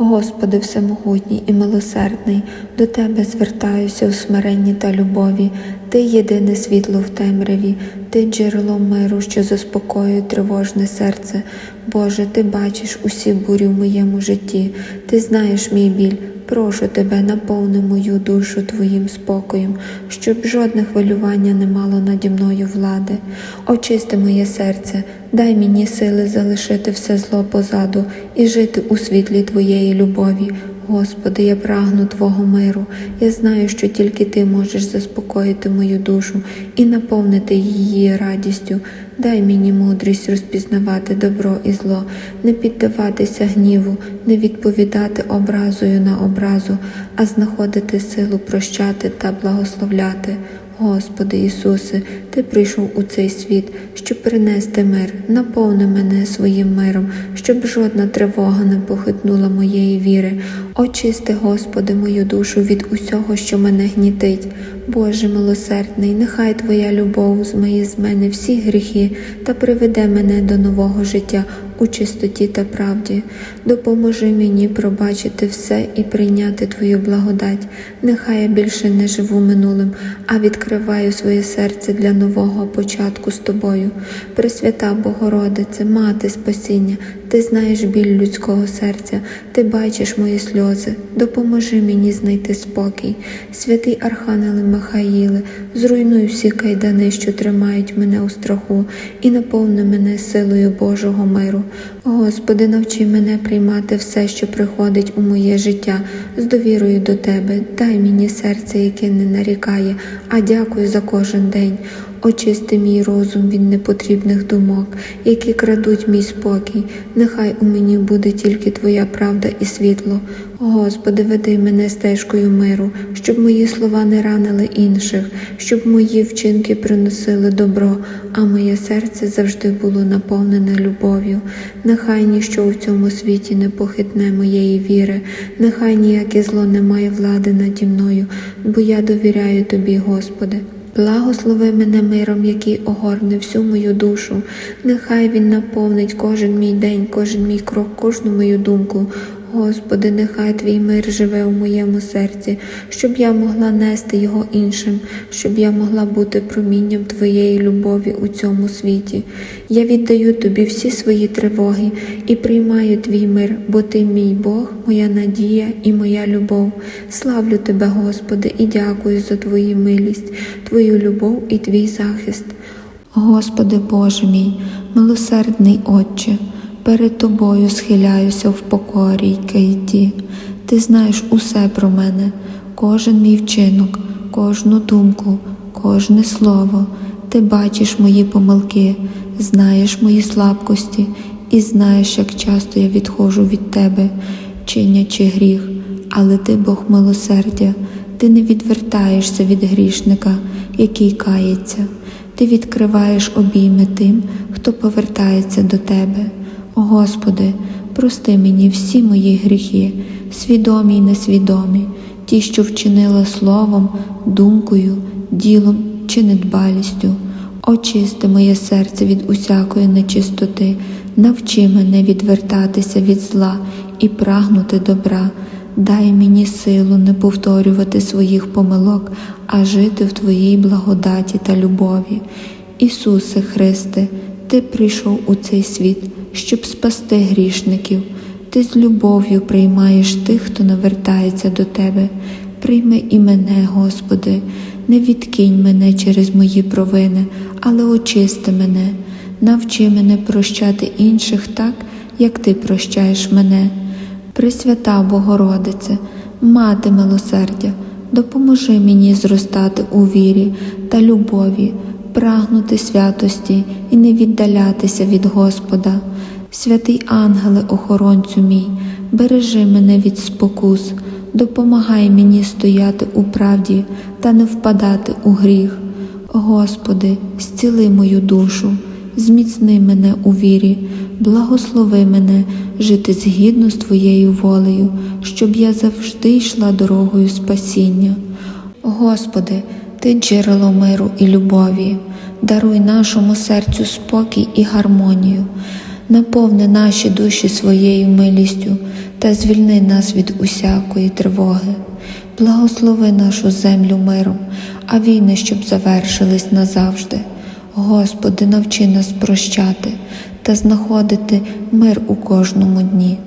Господи Всемогутній і милосердний, до Тебе звертаюся у смиренні та любові. Ти єдине світло в темряві, Ти джерело миру, що заспокоює тривожне серце. Боже, Ти бачиш усі бурі в моєму житті, Ти знаєш мій біль. Прошу тебе, наповни мою душу твоїм спокоєм, щоб жодне хвилювання не мало наді мною влади. Очисти моє серце, дай мені сили залишити все зло позаду і жити у світлі твоєї любові. Господи, я прагну Твого миру. Я знаю, що тільки Ти можеш заспокоїти мою душу і наповнити її радістю. Дай мені мудрість розпізнавати добро і зло, не піддаватися гніву, не відповідати образою на образу, а знаходити силу прощати та благословляти. Господи Ісусе, Ти прийшов у цей світ, щоб принести мир, наповни мене своїм миром, щоб жодна тривога не похитнула моєї віри. Очисти, Господи, мою душу від усього, що мене гнітить. Боже милосердний, нехай Твоя любов змиє з мене всі гріхи та приведе мене до нового життя у чистоті та правді. Допоможи мені пробачити все і прийняти Твою благодать. Нехай я більше не живу минулим, а відкриваю своє серце для нового початку з тобою. Пресвята Богородице, мати спасіння, ти знаєш біль людського серця, ти бачиш мої сльози. Допоможи мені знайти спокій. Святий Архангеле Михаїле, зруйнуй всі кайдани, що тримають мене у страху, і наповни мене силою Божого миру. Господи, навчи мене приймати все, що приходить у моє життя, з довірою до Тебе. Дай мені серце, яке не нарікає, а дякую за кожен день. Очисти мій розум від непотрібних думок, які крадуть мій спокій. Нехай у мені буде тільки Твоя правда і світло. Господи, веди мене стежкою миру, щоб мої слова не ранили інших, щоб мої вчинки приносили добро, а моє серце завжди було наповнене любов'ю. Нехай ніщо у цьому світі не похитне моєї віри, нехай ніяке зло не має влади наді мною, бо я довіряю Тобі, Господи. Благослови мене миром, який огорне всю мою душу. Нехай він наповнить кожен мій день, кожен мій крок, кожну мою думку. Господи, нехай Твій мир живе у моєму серці, щоб я могла нести його іншим, щоб я могла бути промінням Твоєї любові у цьому світі. Я віддаю Тобі всі свої тривоги і приймаю Твій мир, бо Ти мій Бог, моя надія і моя любов. Славлю Тебе, Господи, і дякую за Твою милість, Твою любов і Твій захист. Господи Боже мій, милосердний Отче, перед Тобою схиляюся в покорі й кайті. Ти знаєш усе про мене, кожен мій вчинок, кожну думку, кожне слово. Ти бачиш мої помилки, знаєш мої слабкості і знаєш, як часто я відходжу від Тебе, чинячи гріх, але Ти Бог милосердя, Ти не відвертаєшся від грішника, який кається. Ти відкриваєш обійми тим, хто повертається до Тебе. Господи, прости мені всі мої гріхи, свідомі й несвідомі, ті, що вчинила словом, думкою, ділом чи недбалістю. Очисти моє серце від усякої нечистоти, навчи мене відвертатися від зла і прагнути добра. Дай мені силу не повторювати своїх помилок, а жити в Твоїй благодаті та любові. Ісусе Христе, Ти прийшов у цей світ, щоб спасти грішників. Ти з любов'ю приймаєш тих, хто навертається до Тебе. Прийми і мене, Господи, не відкинь мене через мої провини, але очисти мене, навчи мене прощати інших так, як Ти прощаєш мене. Пресвята Богородице, Мати милосердя, допоможи мені зростати у вірі та любові, прагнути святості і не віддалятися від Господа. Святий ангеле, охоронцю мій, бережи мене від спокус, допомагай мені стояти у правді та не впадати у гріх. Господи, зціли мою душу, зміцни мене у вірі, благослови мене жити згідно з Твоєю волею, щоб я завжди йшла дорогою спасіння. Господи, Ти джерело миру і любові, даруй нашому серцю спокій і гармонію, наповни наші душі своєю милістю та звільни нас від усякої тривоги. Благослови нашу землю миром, а війни, щоб завершились назавжди. Господи, навчи нас прощати та знаходити мир у кожному дні.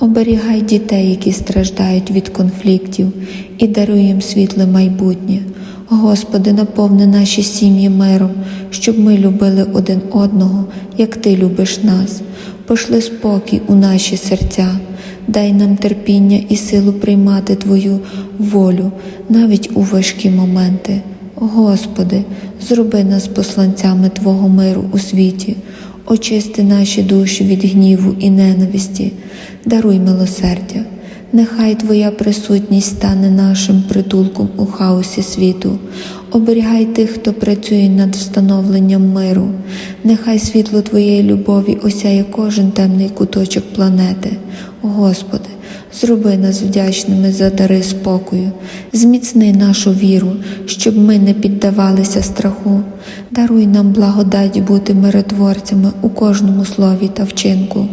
Оберігай дітей, які страждають від конфліктів, і даруй їм світле майбутнє. Господи, наповни наші сім'ї миром, щоб ми любили один одного, як Ти любиш нас. Пошли спокій у наші серця, дай нам терпіння і силу приймати Твою волю навіть у важкі моменти. Господи, зроби нас посланцями Твого миру у світі, очисти наші душі від гніву і ненависті, даруй милосердя. Нехай Твоя присутність стане нашим притулком у хаосі світу. Оберігай тих, хто працює над встановленням миру. Нехай світло Твоєї любові осяє кожен темний куточок планети. Господи, зроби нас вдячними за дари спокою, зміцни нашу віру, щоб ми не піддавалися страху. Даруй нам благодать бути миротворцями у кожному слові та вчинку.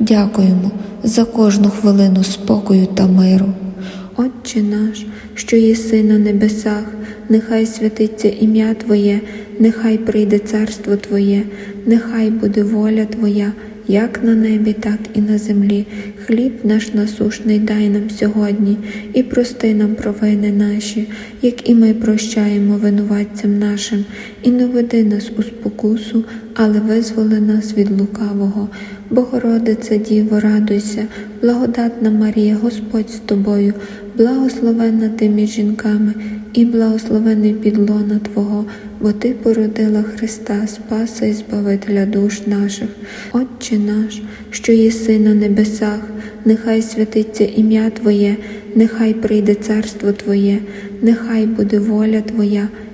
Дякуємо за кожну хвилину спокою та миру. Отче наш, що єси на небесах, нехай святиться ім'я Твоє, нехай прийде царство Твоє, нехай буде воля Твоя, як на небі, так і на землі. Хліб наш насушний дай нам сьогодні, і прости нам провини наші, як і ми прощаємо винуватцям нашим, і не веди нас у спокусу, але визволи нас від лукавого. Богородице Діво, радуйся, благодатна Марія, Господь з тобою, благословенна ти між жінками, і благословений підлона Твого, бо Ти породила Христа, Спаса і Збавителя душ наших. Отче наш, що єси на небесах, нехай святиться ім'я Твоє, нехай прийде царство Твоє, нехай буде воля Твоя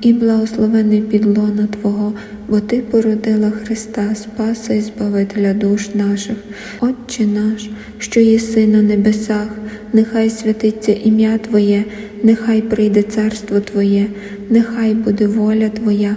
і благословений підлона Твого, бо Ти породила Христа, Спаса і Збавителя душ наших. Отче наш, що єси на небесах, нехай святиться ім'я Твоє, нехай прийде царство Твоє, нехай буде воля Твоя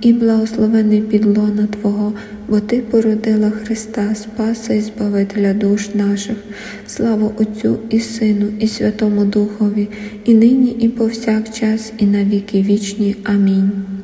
і благословений підлона Твого, бо Ти породила Христа, Спаса і Збавителя душ наших. Слава Отцю і Сину, і Святому Духові, і нині, і повсякчас, і на віки вічні. Амінь.